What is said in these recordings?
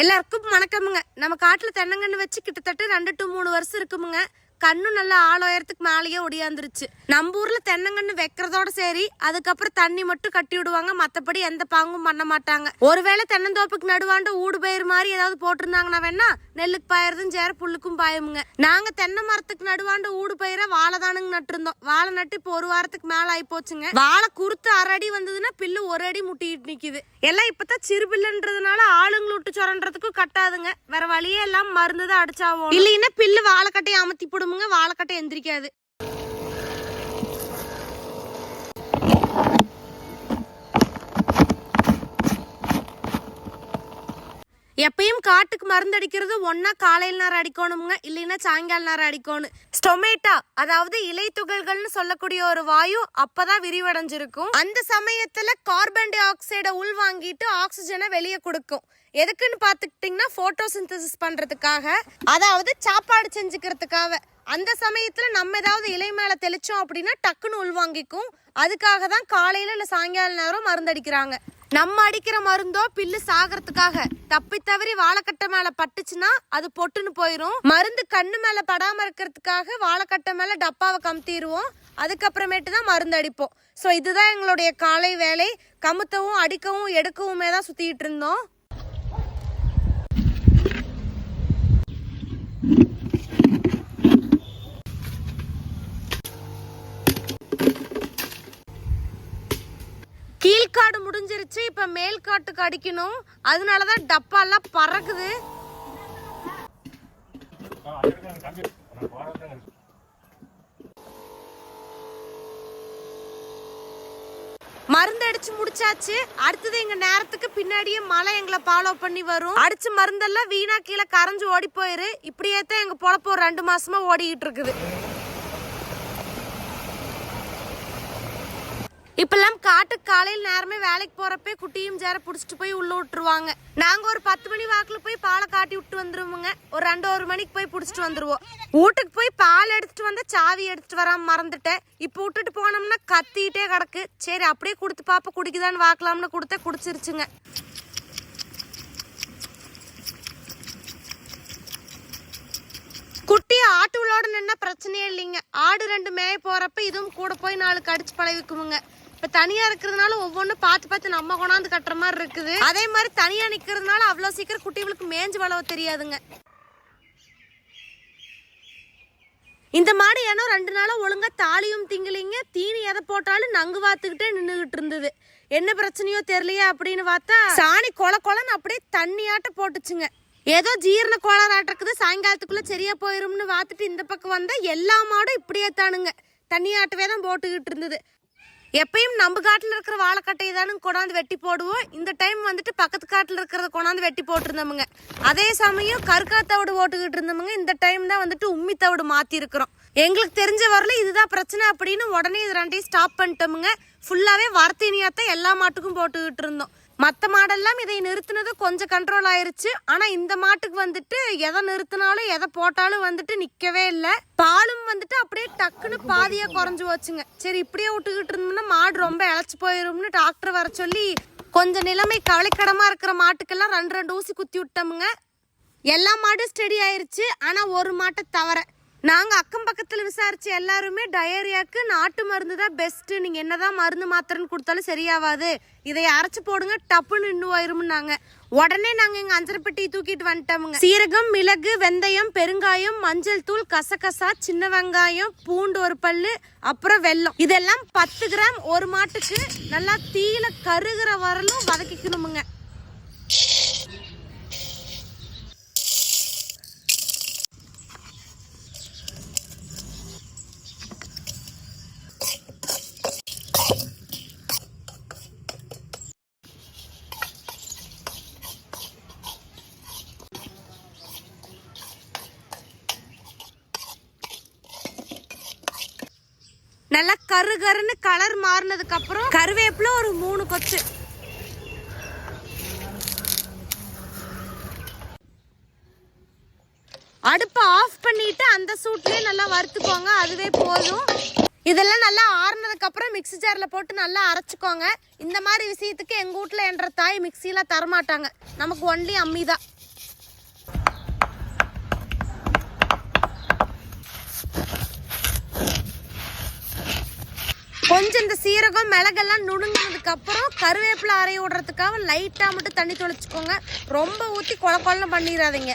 எல்லாருக்கும் வணக்கமுங்க. நம்ம காட்டில் தென்னங்கன்று வச்சு கிட்டத்தட்ட ரெண்டு டு மூணு வருஷம் இருக்குமுங்க. கண்ணும் நல்லா ஆளாயிரத்துக்கு மேலேயே ஒடியாந்துருச்சு. நம்ம ஊர்ல தென்னங்கன்று வைக்கிறதோட சரி அதுக்கப்புறம் தண்ணி மட்டும் கட்டி விடுவாங்க மத்தபடி எந்த பாங்கும் பண்ண மாட்டாங்க. ஒருவேளை தென்னந்தோப்புக்கு நடுவாண்டு ஊடு பயிர் மாதிரி ஏதாவது போட்டிருந்தாங்கன்னா வேணா நெல்லுக்கு பாயறதும் சேர புல்லுக்கும் பாயமுங்க. நாங்க தென்னை மரத்துக்கு நடுவாண்டு ஊடு பயிரை வாழை தானுங்க நட்டுருந்தோம். வாழை நட்டு இப்போ ஒரு வாரத்துக்கு மேல ஆகி போச்சுங்க வாழை குறுத்து அரை அடி வந்ததுன்னா பில்லு ஒரு அடி முட்டிட்டு நிக்குது. எல்லாம் இப்பதான் சிறு பில்லுன்றதுனால ஆளுங்களை விட்டு சொரன்றதுக்கும் கட்டாதுங்க. வேற வழியே எல்லாம் மருந்து தான் அடிச்சாவோம் இல்லைன்னா பில்லு வாழைக்கட்டையை அமர்த்தி கிளம்புங்க வாழைக்கட்டை எந்திரிக்காது. எப்பயும் காட்டுக்கு மருந்து அடிக்கிறது ஒன்னா காலையில் நேரம் அடிக்கணுங்க இல்லைன்னா சாயங்கால நேரம் அடிக்கணும். ஸ்டொமேட்டா அதாவது இலை துகள்கள்னு சொல்லக்கூடிய ஒரு வாயு அப்பதான் விரிவடைஞ்சிருக்கும். அந்த சமயத்துல கார்பன் டை ஆக்சைடை உள்வாங்கிட்டு ஆக்சிஜனை வெளியே கொடுக்கும். எதுக்குன்னு பார்த்துக்கிட்டிங்கன்னா ஃபோட்டோசிந்தசிஸ் பண்ணுறதுக்காக அதாவது சாப்பாடு செஞ்சுக்கிறதுக்காக. அந்த சமயத்தில் நம்ம ஏதாவது இலை மேலே தெளித்தோம் அப்படின்னா டக்குன்னு உள்வாங்கிக்கும் அதுக்காக தான் காலையில் இல்லை சாயங்கால நேரம் மருந்தடிக்கிறாங்க நம்ம அடிக்கிற மருந்தோ பில்லு சாகிறதுக்காக. தப்பி தவறி வாழைக்கட்டை மேல பட்டுச்சுன்னா அது பொட்டுன்னு போயிரும். மருந்து கண்ணு மேல படாம இருக்கிறதுக்காக வாழைக்கட்டை மேல டப்பாவை கமுத்திடுவோம் அதுக்கப்புறமேட்டு தான் மருந்து அடிப்போம். ஸோ இதுதான் எங்களுடைய காலை வேலை. கமுத்தவும் அடிக்கவும் எடுக்கவுமே தான் சுத்திட்டு இருந்தோம். முடிஞ்சிருச்சு. இப்ப மேல் காட்டுக்கு அடிக்கணும். அதனாலதான் டப்பா எல்லாம் பறக்குது. மருந்து அடிச்சு முடிச்சாச்சு. அடுத்தது எங்க நேரத்துக்கு பின்னாடியே மழை எங்களை ஃபாலோ பண்ணி வரும். அடிச்ச மருந்தெல்லாம் வீணா கீழே கரைஞ்சு ஓடி போயிரு. இப்படியே தான் எங்க பொழப்பு ஒரு ரெண்டு மாசமா ஓடிக்கிட்டு இருக்குது. இப்பெல்லாம் காட்டுக்கு காலையில் நேரமே வேலைக்கு போறப்பே குட்டியும் சேர புடிச்சிட்டு போய் உள்ள விட்டுருவாங்க. நாங்க ஒரு பத்து மணி வாக்குல போய் பாலை காட்டி விட்டு வந்துருவோங்க. ஒரு ரெண்டு ஒரு மணிக்கு போய் புடிச்சிட்டு வந்துருவோம். வீட்டுக்கு போய் பால் எடுத்துட்டு வந்தா சாவி எடுத்துட்டு வராம மறந்துட்டேன். இப்போ விட்டுட்டு போனோம்னா கத்திட்டே கிடக்கு. சரி அப்படியே கொடுத்து பாப்பா குடிக்குதான்னு வாக்கலாம்னு கொடுத்தா குடிச்சிருச்சுங்க. குட்டி ஆட்டுகளோட நின்னா பிரச்சனையே இல்லைங்க. ஆடு ரெண்டு மேய போறப்ப இதுவும் கூட போய் நாலு கடிச்சு பழகிக்குமுங்க. இப்ப தனியா இருக்கிறதுனால ஒவ்வொன்றும் பார்த்து பார்த்து நம்ம கொண்டாந்து கட்டுற மாதிரி இருக்குது. அதே மாதிரி தனியா நிக்கிறதுனால அவ்வளவு சீக்கிரம் குட்டிகளுக்கு மேஞ்சு வளவ தெரியாதுங்க. இந்த மாடு ஏன்னா ரெண்டு நாளாக ஒழுங்காக தாலியும் திங்கலிங்க தீனி எதை போட்டாலும் நங்கு வாத்துக்கிட்டே நின்றுகிட்டு இருந்தது. என்ன பிரச்சனையோ தெரியலையே அப்படின்னு பார்த்தா சாணி கொல கொலன்னு அப்படியே தண்ணியாட்ட போட்டுச்சுங்க. ஏதோ ஜீரண கோளாறாட்டிருக்குது சாயங்காலத்துக்குள்ளே சரியாக சரியா போயிரும்னு பார்த்துட்டு இந்த பக்கம் வந்தால் எல்லா மாடும் இப்படியே தானுங்க தண்ணியாட்டவே தான் போட்டுக்கிட்டு இருந்தது. எப்பயும் நம்ம காட்டில் இருக்கிற வாழைக்கட்டையை தானே கொண்டாந்து வெட்டி போடுவோம். இந்த டைம் வந்துட்டு பக்கத்து காட்டில் இருக்கிறத கொண்டாந்து வெட்டி போட்டிருந்தோமுங்க. அதே சமயம் கருக்காத்தவிடு போட்டுக்கிட்டு இருந்தோமுங்க. இந்த டைம் தான் வந்துட்டு உம்மி தவிடு மாற்றிருக்கிறோம் எங்களுக்கு தெரிஞ்ச வரல இதுதான் பிரச்சனை அப்படின்னு உடனே இது ரெண்டையும் ஸ்டாப் பண்ணிட்டோமுங்க. ஃபுல்லாகவே வரத்தீனியாத்தான் எல்லா மாட்டுக்கும் போட்டுக்கிட்டு இருந்தோம். மற்ற மாடெல்லாம் இதை நிறுத்தினது கொஞ்சம் கண்ட்ரோல் ஆயிருச்சு. ஆனா இந்த மாட்டுக்கு வந்துட்டு எதை நிறுத்தினாலும் எதை போட்டாலும் வந்துட்டு நிக்கவே இல்லை. பாலும் வந்துட்டு அப்படியே டக்குன்னு பாதியாக குறைஞ்சு போச்சுங்க. சரி இப்படியே விட்டுக்கிட்டு இருந்தோம்னா மாடு ரொம்ப இழைச்சு போயிரும்னு டாக்டர் வர சொல்லி கொஞ்சம் நிலைமை கவலைக்கிடமா இருக்கிற மாட்டுக்கெல்லாம் ரெண்டு ரெண்டு ஊசி குத்தி விட்டோமுங்க. எல்லா மாடும் ஸ்டெடி ஆயிருச்சு. ஆனா ஒரு மாட்டை தவிர நாங்கள் அக்கம் பக்கத்தில் விசாரித்த எல்லாருமே டயரியாக்கு நாட்டு மருந்து தான் பெஸ்ட்டு நீங்கள் என்ன என்னதான் மருந்து மாத்திரைன்னு கொடுத்தாலும் சரியாவாது. இதை அரைச்சி போடுங்க டப்புன்னு நின்று ஆயிரும்னாங்க. உடனே நாங்கள் எங்கள் அஞ்சரைப்பட்டியை தூக்கிட்டு வந்துட்டோமுங்க. சீரகம் மிளகு வெந்தயம் பெருங்காயம் மஞ்சள் தூள் கசகசா சின்ன வெங்காயம் பூண்டு ஒரு பல்லு அப்புறம் வெல்லம். இதெல்லாம் பத்து கிராம் ஒரு மாட்டுக்கு நல்லா தீயில கருகிற வரலும் வதக்கிக்கணுமுங்க நல்லா கரு கருன்னு கலர் மாறினதுக்கு அப்புறம் கருவேப்பில ஒரு மூணு கொத்து. அடுப்பை ஆஃப் பண்ணிட்டு அந்த சூட்லேயே நல்லா வறுத்துக்கோங்க. அதுவே போதும். இதெல்லாம் நல்லா ஆறுனதுக்கு அப்புறம் மிக்ஸி ஜார்ல போட்டு நல்லா அரைச்சிக்கோங்க. இந்த மாதிரி விஷயத்துக்கு எங்கள் வீட்டில் என்ற தாய் மிக்சியில தரமாட்டாங்க. நமக்கு ஒன்லி அம்மி தான் கொஞ்சம் இந்த சீரகம் மிளகெல்லாம் நுணுங்கினதுக்கு அப்புறம் கருவேப்பிலை அரைய விடுறதுக்காக லைட்டாக மட்டும் தண்ணி தொளிச்சுக்கோங்க. ரொம்ப ஊற்றி கொல கொலன்னு பண்ணிடாதீங்க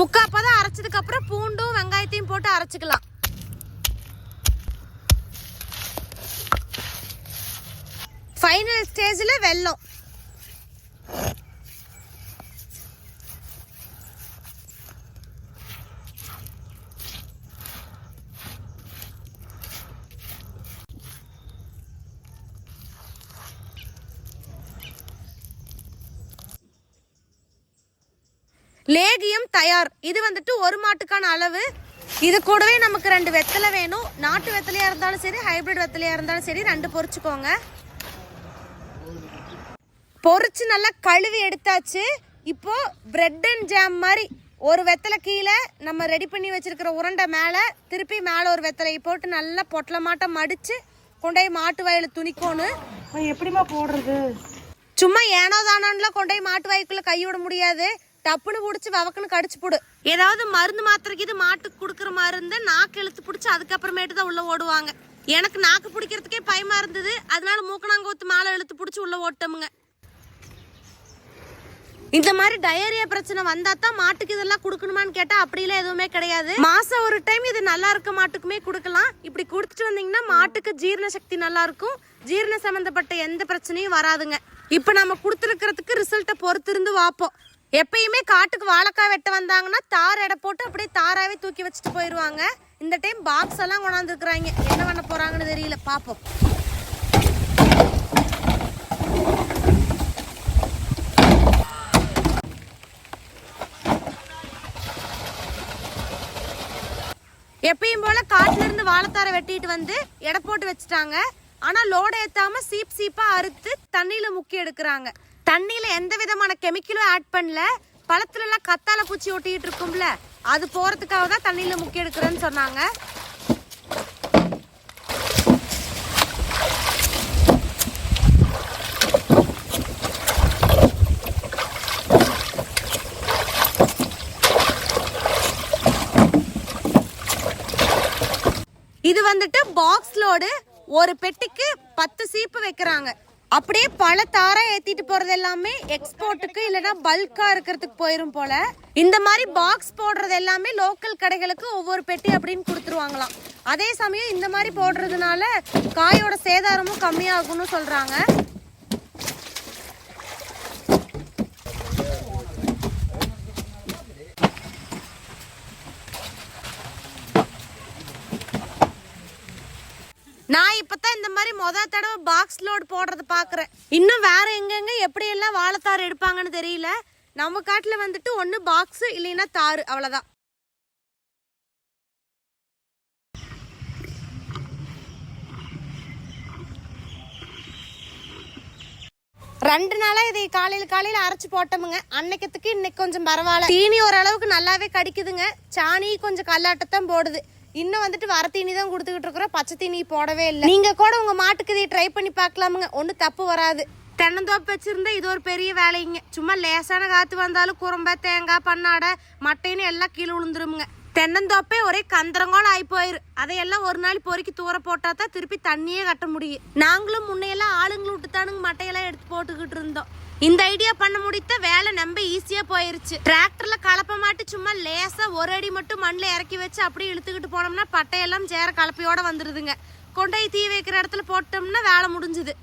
முக்காப்பதான் அரைச்சதுக்கு அப்புறம் பூண்டும் வெங்காயத்தையும் போட்டு அரைச்சிக்கலாம். ஃபைனல் ஸ்டேஜில் வெல்லம். லேகியம் தயார். இது வந்துட்டு ஒரு மாட்டுக்கான அளவு. இது கூடவே நமக்கு ரெண்டு வெத்தலை வேணும். நாட்டு வெத்தலையா இருந்தாலும் சரி ஹைபிரிட் வெத்தலையா இருந்தாலும் சரி ரெண்டு பொரிச்சுக்கோங்க. பொரிச்சு நல்லா கழுவி எடுத்தாச்சு. இப்போ பிரெட் அண்ட் ஜாம் மாதிரி ஒரு வெத்தலை கீழே நம்ம ரெடி பண்ணி வச்சிருக்கிற உருண்டை மேலே திருப்பி மேலே ஒரு வெத்தலையை போட்டு நல்லா பொட்டலமாட்டம் மடிச்சு கொண்டு மாட்டு வயல துணிக்கோணும். எப்படிமா போடுறது? சும்மா ஏனோ தானோன்னுலாம் கொண்டு மாட்டு வாய்க்குள்ள கை விட முடியாது. டப்புன்னு பிடிச்சி வவக்குன்னு கடிச்சு போடு. ஏதாவது மருந்து மாத்திரைக்கு இது மாட்டுக்கு கொடுக்குற மாதிரி இருந்தால் நாக்கு இழுத்து பிடிச்சி அதுக்கப்புறமேட்டு தான் உள்ளே ஓடுவாங்க. எனக்கு நாக்கு பிடிக்கிறதுக்கே பயமா இருந்தது. அதனால மூக்கணாங்கோத்து மாலை இழுத்து பிடிச்சி உள்ளே ஓட்டமுங்க. இந்த மாதிரி டயரியா பிரச்சனை வந்தா தான் மாட்டுக்கு இதெல்லாம் கொடுக்கணுமான்னு கேட்டா அப்படிலாம் எதுவுமே கிடையாது. மாசம் ஒரு டைம் இது நல்லா இருக்க மாட்டுக்குமே கொடுக்கலாம். இப்படி கொடுத்துட்டு வந்தீங்கன்னா மாட்டுக்கு ஜீரண சக்தி நல்லா இருக்கும். ஜீரண சம்பந்தப்பட்ட எந்த பிரச்சனையும் வராதுங்க. இப்போ நம்ம கொடுத்துருக்கிறதுக்கு ரிசல்ட்டை பொறுத்திருந்து பார்ப்போம். எப்பயுமே காட்டுக்கு வாழைக்காய் வெட்ட வந்தாங்கன்னா தார் எடை போட்டு அப்படியே தாராவே தூக்கி வச்சுட்டு போயிடுவாங்க இந்த டைம் பாக்ஸ் எல்லாம் கொண்டாந்துருக்குறாங்க. என்ன பண்ண போறாங்கன்னு தெரியல. பார்ப்போம் எப்பயும் போல காட்டுல இருந்து வாழைத்தாரை வெட்டிட்டு வந்து எடை போட்டு வச்சுட்டாங்க. ஆனா லோடு ஏத்தாம சீப் சீப்பா அறுத்து தண்ணியில முக்கி எடுக்கிறாங்க. தண்ணியில் எந்த விதமான கெமிக்கலும் ஆட் பண்ணல. பழத்துலலாம் கத்தால பூச்சி ஒட்டிக்கிட்டு இருக்கும்ல அது போகிறதுக்காக தான் தண்ணியில் முக்கி எடுக்கிறேன்னு சொன்னாங்க. இது வந்துட்டு பாக்ஸ் லோடு ஒரு பெட்டிக்கு பத்து சீப்பு வைக்கிறாங்க. அப்படியே பல தாரா ஏத்திட்டு போறது எல்லாமே எக்ஸ்போர்ட்டுக்கு இல்லைன்னா பல்கா இருக்கிறதுக்கு போயிரும் போல. இந்த மாதிரி பாக்ஸ் போடுறது எல்லாமே லோக்கல் கடைகளுக்கு ஒவ்வொரு பெட்டி அப்படின்னு கொடுத்துருவாங்களாம். அதே சமயம் இந்த மாதிரி போடுறதுனால காயோட சேதாரமும் கம்மியாகும்னு சொல்றாங்க. நான் இப்பதான் இந்த மாதிரி மொத தடவை பாக்ஸ் லோட் போடுறது பாக்குறேன். இன்னும் வேற எங்கெங்க எப்படி எல்லாம் வாழைத்தார் எடுப்பாங்கன்னு தெரியல. நம்ம காட்டுல வந்துட்டு ஒண்ணு பாக்ஸ் இல்லைன்னா தாறு அவ்வளவுதான். ரெண்டு நாளா இதை காலையில காலையில அரைச்சு போட்டோமுங்க. அன்னைக்கத்துக்கு இன்னைக்கு கொஞ்சம் பரவாயில்ல. தீனி ஓரளவுக்கு நல்லாவே கடிக்குதுங்க. சாணி கொஞ்சம் கல்லாட்டத்தான் போடுது. இன்னும் வந்துட்டு வர தீனி தான் கொடுத்துக்கிட்டு இருக்கிறோம். பச்சை தீனி போடவே இல்லை. நீங்கள் கூட உங்கள் மாட்டுக்கு இதை ட்ரை பண்ணி பார்க்கலாமுங்க. ஒன்றும் தப்பு வராது. தென்னந்தோப்பு வச்சுருந்தா இது ஒரு பெரிய வேலைங்க. சும்மா லேசான காற்று வந்தாலும் குறும்ப தேங்காய் பண்ணாடை மட்டைன்னு எல்லாம் கீழே விழுந்துருமுங்க. தென்னந்தோப்பே ஒரே கந்தரங்கோல ஆகி போயிரு. அதையெல்லாம் ஒரு நாள் பொறுக்கி தூர போட்டா தான் திருப்பி தண்ணியே கட்ட முடியும். நாங்களும் முன்னையெல்லாம் ஆளுங்களை விட்டுத்தானுங்க மட்டையெல்லாம் எடுத்து போட்டுக்கிட்டு இருந்தோம். இந்த ஐடியா பண்ண முடித்த வேலை ரொம்ப ஈஸியா போயிருச்சு. டிராக்டர்ல கலப்ப மாட்டு சும்மா லேசா ஒரு அடி மட்டும் மண்ணில் இறக்கி வச்சு அப்படியே இழுத்துக்கிட்டு போனோம்னா பட்டையெல்லாம் சேர கலப்பையோட வந்துருதுங்க. கொண்டு போய் தீ வைக்கிற இடத்துல போட்டோம்னா வேலை முடிஞ்சுது.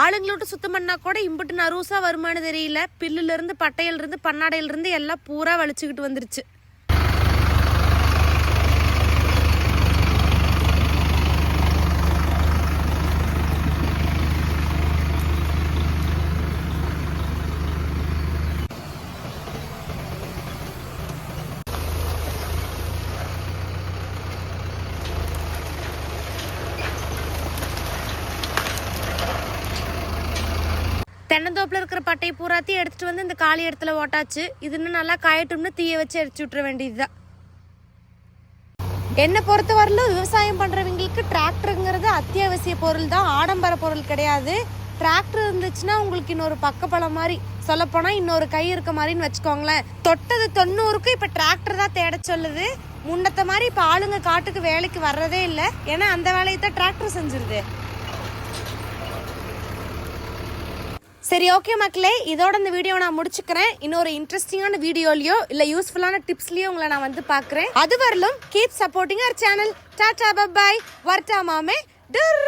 ஆளுங்களை விட்டு சுத்தம் பண்ணா கூட இம்புட்டு நரூசா வருமானு தெரியல. பில்லுல இருந்து பட்டையில இருந்து இருந்து எல்லாம் பூரா வலிச்சுக்கிட்டு வந்துருச்சு. தோப்பில் இருக்கிற பட்டையை பூராத்தையும் எடுத்துட்டு வந்து இந்த காலி இடத்துல ஓட்டாச்சு. இது இன்னும் நல்லா காயட்டும்னு தீயை வச்சு எரிச்சு விட்டுற வேண்டியதுதான். என்னை பொறுத்தவரையிலும் விவசாயம் பண்ணுறவங்களுக்கு டிராக்டருங்கிறது அத்தியாவசிய பொருள் தான். ஆடம்பர பொருள் கிடையாது. டிராக்டர் இருந்துச்சுன்னா உங்களுக்கு இன்னொரு பக்கப்பலம் மாதிரி. சொல்லப்போனால் இன்னொரு கை இருக்க மாதிரின்னு வச்சுக்கோங்களேன். தொட்டது தொண்ணூறுக்கு இப்போ டிராக்டர் தான் தேட சொல்லுது. முன்னத்த மாதிரி இப்போ ஆளுங்க காட்டுக்கு வேலைக்கு வர்றதே இல்லை. ஏன்னா அந்த வேலையை தான் டிராக்டர் செஞ்சிருது. சரி ஓகே மக்களே இதோட இந்த வீடியோ நான் முடிச்சுக்கிறேன். இன்னொரு இன்ட்ரெஸ்டிங்கான வீடியோலயோ இல்ல யூஸ்ஃபுல்லான டிப்ஸ்லயோ உங்களை நான் வந்து பார்க்குறேன். அது வரலும் கீப் சப்போர்ட்டிங் அவர் சேனல் டாடா பபாய் வர்டா மாமே. டர்.